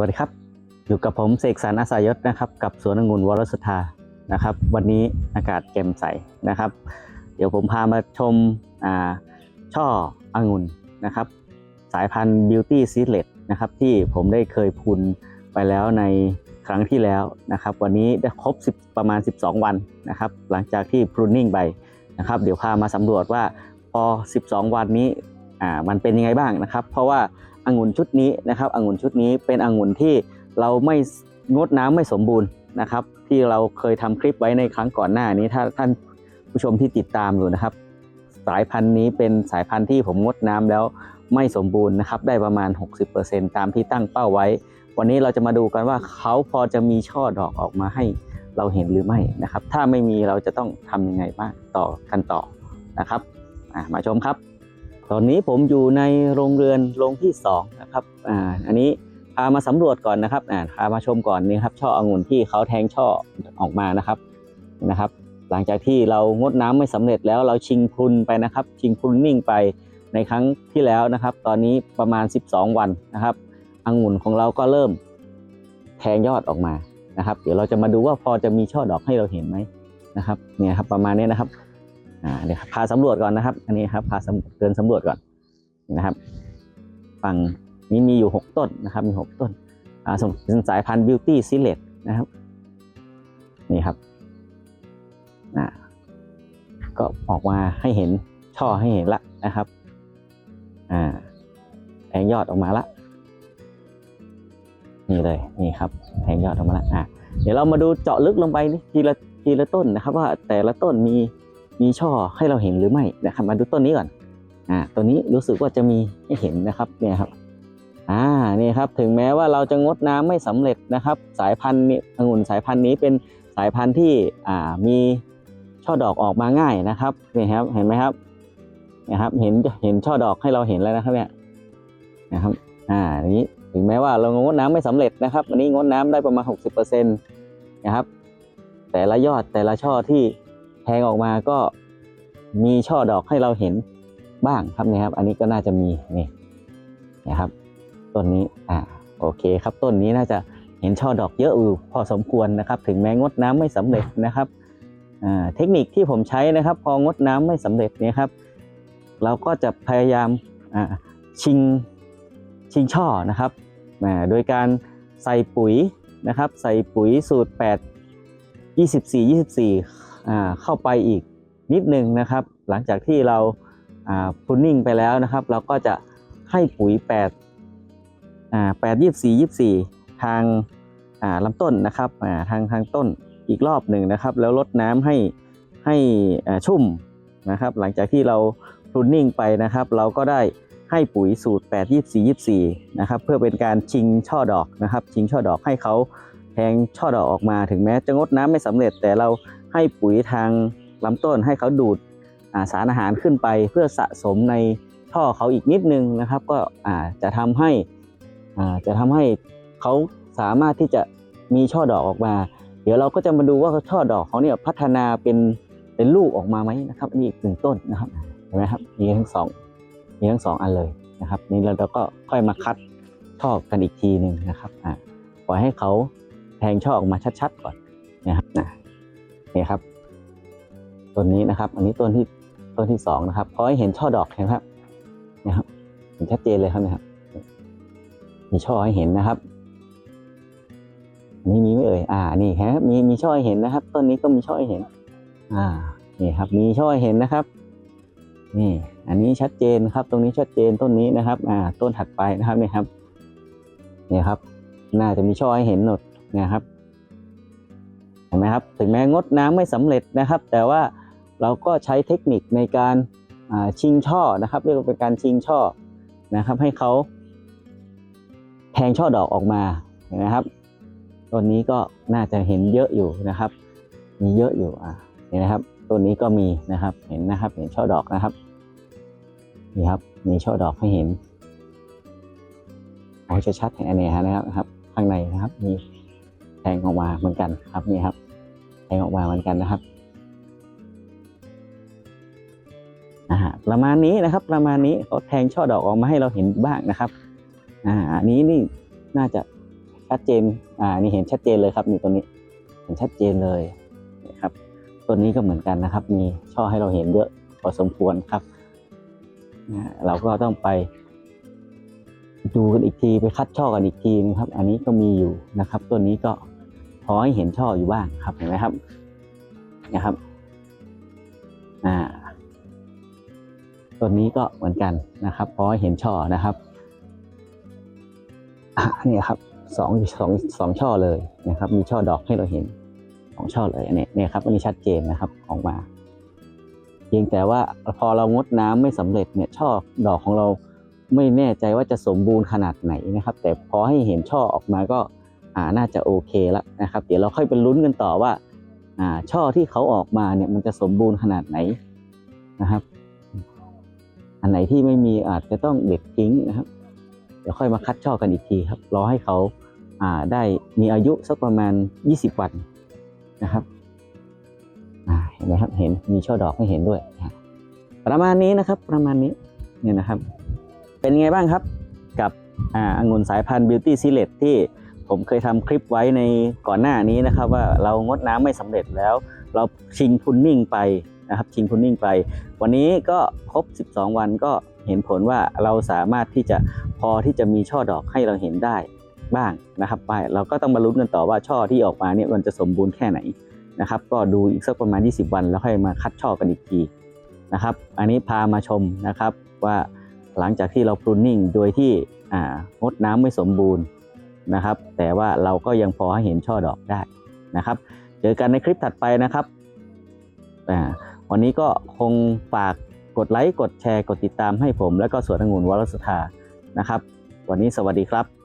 วัสดีครับ อยู่กับผมเสกสรรอาสายศนะครับกับสวนองุ่นวรสธานะครับ วันนี้อากาศแจ่มใสนะครับ เดี๋ยวผมพามาชมาช่อองุ่นนะครับ สายพันธุ์ Beauty Seedless นะครับที่ผมได้เคยพูนไปแล้วในครั้งที่แล้วนะครับ วันนี้ได้ครบ 10 ประมาณ 12 วันนะครับ หลังจากที่ pruning ไปนะครับ เดี๋ยวพามาสำรวจว่าพอ 12 วันนี้มันเป็นยังไงบ้างนะครับ เพราะว่า องุ่นชุดนี้นะครับองุ่นชุดนี้เป็นองุ่นที่เราไม่งดน้ำไม่สมบูรณ์นะครับ ที่เราเคยทำคลิปไว้ในครั้งก่อนหน้านี้ถ้าท่านผู้ชมที่ติดตามอยู่นะครับ สายพันธุ์นี้เป็นสายพันธุ์ที่ผมงดน้ำแล้วไม่สมบูรณ์นะครับ ได้ประมาณ 60%ตามที่ตั้งเป้าไว้ วันนี้เราจะมาดูกันว่าเขาพอจะมีช่อดอกออกมาให้เราเห็นหรือไม่นะครับ ถ้าไม่มีเราจะต้องทำยังไงบ้างต่อกันต่อนะครับมาชมครับ ตอนนี้ผมอยู่ในโรงเรือนโรงที่2นะครับอ่าอันนี้พามาสำรวจก่อนนะครับอ่าพามาชมก่อนนี่ครับช่อองุ่นที่เขาแทงช่อออกมานะครับนะครับ หลังจากที่เรางดน้ำไม่สำเร็จแล้วเราชิงพุนไปนะครับ ชิงพุนนิ่งไปในครั้งที่แล้วนะครับ ตอนนี้ประมาณ 12 วันนะครับองุ่นของเราก็เริ่มแทงยอดออกมานะครับ เดี๋ยวเราจะมาดูว่าพอจะมีช่อดอกให้เราเห็นไหมนะครับเนี่ยครับประมาณนี้นะครับ อ่าเดี๋ยวพาสำรวจก่อนนะครับ อันนี้ครับพาเดินสำรวจก่อนนะครับ ฝั่งนี้มีอยู่ 6 ต้นนะครับ มี 6 ต้นอ่าส่งเป็นสายพันธุ์ Beauty s e l e c t นะครับ นี่ครับอ่าก็ออกมาให้เห็นช่อให้เห็นละนะครับอ่าแทงยอดออกมาละนี่เลยนี่ครับแทงยอดออกมาละอ่าเดี๋ยวเรามาดูเจาะลึกลงไปนี่ทีละทีละต้นนะครับ ว่าแต่ละต้นมี มีช่อให้เราเห็นหรือไม่นะครับ มาดูต้นนี้ก่อนอ่าตัวนี้รู้สึกว่าจะมีให้เห็นนะครับเนี่ยครับอ่านี่ครับถึงแม้ว่าเราจะงดน้ำไม่สำเร็จนะครับ สายพันธุ์นี้องุ่นสายพันธุ์นี้เป็นสายพันธุ์ที่อ่ามีช่อดอกออกมาง่ายนะครับนี่ครับเห็นไหมครับนะครับเห็นเห็นช่อดอกให้เราเห็นแล้วนะครับเนี่ยนะครับอ่านี้ถึงแม้ว่าเรางดน้ำไม่สำเร็จนะครับอันนี้งดน้ำได้ประมาณ 60%นะครับแต่ละยอดแต่ละช่อที่ ทงออกมาก็มีช่อดอกให้เราเห็นบ้างครับเนี่ยครับ อันนี้ก็น่าจะมีนี่นะครับต้นนี้อ่าโอเคครับต้นนี้น่าจะเห็นช่อดอกเยอะอยู่พอสมควรนะครับ ถึงแม้งดน้ำไม่สำเร็จนะครับอ่าเทคนิคที่ผมใช้นะครับ พองดน้ำไม่สำเร็จเนี่ยครับ เราก็จะพยายามอ่าชิงชิงช่อนะครับอ่าโดยการใส่ปุ๋ยนะครับ ใส่ปุ๋ยสูตร 8 24 24อ่า เข้าไปอีกนิดนึงนะครับ หลังจากที่เราพุนนิ่งไปแล้วนะครับ เราก็จะให้ปุ๋ย8อ่าแปดยี่สี่ยี่สี่ทางาลำต้นนะครับาทางทางต้นอีกรอบหนึ่งนะครับ แล้วลดน้ำให้ให้ชุ่มนะครับ หลังจากที่เราพุนนิ่งไปนะครับ เราก็ได้ให้ปุ๋ยสูตร 8 24 24 นะครับ เพื่อเป็นการชิงช่อดอกนะครับ ชิงช่อดอกให้เขา ทงช่อดอกออกมาถึงแม้จะงดน้ำไม่สำเร็จ แต่เราให้ปุ๋ยทางลำต้นให้เขาดูดาสารอาหารขึ้นไป เพื่อสะสมในท่อเขาอีกนิดนึงนะครับ ก็จะทำให้จะทำให้เขาสามารถที่จะมีช่อดอกออกมา เดี๋ยวเราก็จะมาดูว่าช่อดอกเขาเนี่ยพัฒนาเป็นเป็นลูกออกมาไหมนะครับนี่อีกหนึ่งต้นนะครับเห็นไหมครับมีทั้งสองมีทั้งสองอันเลยนะครับนี่เราก็ค่อยมาคัดช่อกันอีกทีหนึ่งนะครับอ่าปล่อยให้เขา แทงช่อออกมาชัดๆก่อนนะครับนะนี่ครับต้นนี้นะครับ อันนี้ต้นที่ต้นที่สองนะครับพอให้เห็นช่อดอกเห็นไหมครับนะครับเห็นชัดเจนเลยครับนะครับ มีช่อให้เห็นนะครับอันนี้มีไหมเอ่ยอ่า นี่ครับ มีมีช่อให้เห็นนะครับ ต้นนี้ก็มีช่อให้เห็น อ่า นี่ครับ มีช่อให้เห็นนะครับ นี่ อันนี้ชัดเจนครับ ตรงนี้ชัดเจนต้นนี้นะครับ อ่า ต้นถัดไปนะครับเนี่ยครับเนี่ยครับ น่าจะมีช่อให้เห็นหนด นะครับเห็นไหมครับถึงแม้งดน้ำไม่สำเร็จนะครับ แต่ว่าเราก็ใช้เทคนิคในการชิงช่อนะครับ เรียกว่าเป็นการชิงช่อนะครับ ให้เขาแทงช่อดอกออกมาเห็นไหมครับต้นนี้ก็น่าจะเห็นเยอะอยู่นะครับ มีเยอะอยู่อะเห็นไหมครับต้นนี้ก็มีนะครับเห็นนะครับ เห็นช่อดอกนะครับนี่ครับมีช่อดอกให้เห็นเอาให้ชัดๆเห็นอันนี้นะครับนะครับข้างในนะครับมี งออกมาเหมือนกันครับนี่ครับแทงออกมาเหมือนกันนะครับอ่าประมาณนี้นะครับ ประมาณนี้เขาแทงช่อดอกออกมาให้เราเห็นบ้างนะครับอ่าอันนี้นี่น่าจะชัดเจนอ่านี่เห็นชัดเจนเลยครับนี่ตัวนี้ เห็นชัดเจนเลยนะครับตัวนี้ก็เหมือนกันนะครับ มีช่อให้เราเห็นเยอะพอสมควรครับอ่าเราก็ต้องไปดูกันอีกทีไปคัดช่อกันอีกทีนะครับ อันนี้ก็มีอยู่นะครับ ตัวนี้ก็ อให้เห็นช่ออยู่บ้างครับเห็นไหมครับนะครับอ่าตัวนี้ก็เหมือนกันนะครับพอให้เห็นช่อนะครับอะเนี่ยครับสองสองสองช่อเลยนะครับ มีช่อดอกให้เราเห็นสองช่อเลยอันนี้เนี่ยครับอันนี้ชัดเจนนะครับออกมา เพียงแต่ว่าพอเรางดน้ำไม่สำเร็จเนี่ยช่อดอกของเราไม่แน่ใจว่าจะสมบูรณ์ขนาดไหนนะครับ แต่พอให้เห็นช่อออกมาก็ อ่าน่าจะโอเคแล้วนะครับ เดี๋ยวเราค่อยไปลุ้นกันต่อว่าอ่าช่อที่เขาออกมาเนี่ยมันจะสมบูรณ์ขนาดไหนนะครับ อันไหนที่ไม่มีอาจจะต้องเด็ดทิ้งนะครับ เดี๋ยวค่อยมาคัดช่อกันอีกทีครับรอให้เขาอ่าได้มีอายุสักประมาณ 20 วันนะครับเห็นไหมครับเห็นมีช่อดอกให้เห็นด้วย ประมาณนี้นะครับประมาณนี้เนี่ยนะครับ เป็นไงบ้างครับกับอ่างุ่นสายพันธุ์ Beauty s e l e c t ที่ ผมเคยทำคลิปไว้ในก่อนหน้านี้นะครับ ว่าเรางดน้ำไม่สำเร็จแล้ว เราชิงพุนนิ่งไปนะครับชิงพุนนิ่งไป วันนี้ก็ครบ 12 วันก็เห็นผลว่าเราสามารถที่จะพอที่จะมีช่อดอกให้เราเห็นได้บ้างนะครับไปเราก็ต้องมาลุ้นกันต่อว่าช่อที่ออกมาเนี่ยมันจะสมบูรณ์แค่ไหนนะครับ ก็ดูอีกสักประมาณ 20 วันแล้วค่อยมาคัดช่อกันอีกทีนะครับ อันนี้พามาชมนะครับว่าหลังจากที่เราพรูนนิ่งโดยที่งดน้ำไม่สมบูรณ์ นะครับ แต่ว่าเราก็ยังพอให้เห็นช่อดอกได้นะครับ เจอกันในคลิปถัดไปนะครับวันนี้ก็คงฝากกดไลค์กดแชร์กดติดตามให้ผม และก็สวนองุ่นวรสธานะครับ วันนี้สวัสดีครับ